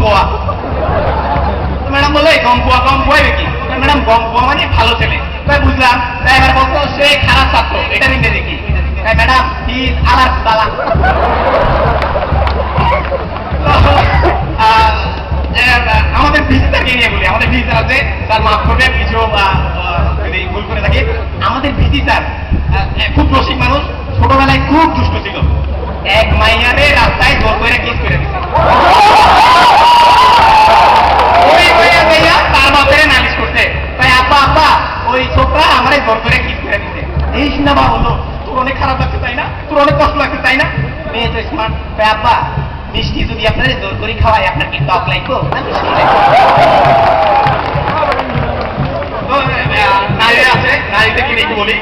পোয়া। ম্যাডাম এই গম পোয়া গম পোয়া কি ম্যাডাম গম মানে ভালো ছেলে। তাই বুঝলাম সে খারাপ ছাত্র এটা নিতে দেখি। ম্যাডাম আহ, যে, আমাদের ভিজিটারকে নিয়ে বলি আমাদের ভিজিটার আছে তার মাফ করবে কিছু ভুল করে থাকি আমাদের ভিজিটার খুব রসিক মানুষ ছোটবেলায় খুব দুষ্ট ছিল। এক মাইয়ারে রাস্তায় জোর করে কিস করে দিছে। জোর করে কিস এই সিনেমা হলো তোর অনেক খারাপ লাগছে তাই না? তোর অনেক কষ্ট লাগছে তাই না? মেয়ে তো স্মার্ট ব্যাপা মিষ্টি যদি আপনাদের জোর করে খাওয়াই আপনার কি টক লাগবো? না মিষ্টি লাগবো? তো, আহ, নারীরা আছে নারীদেরকে নিয়ে বলি?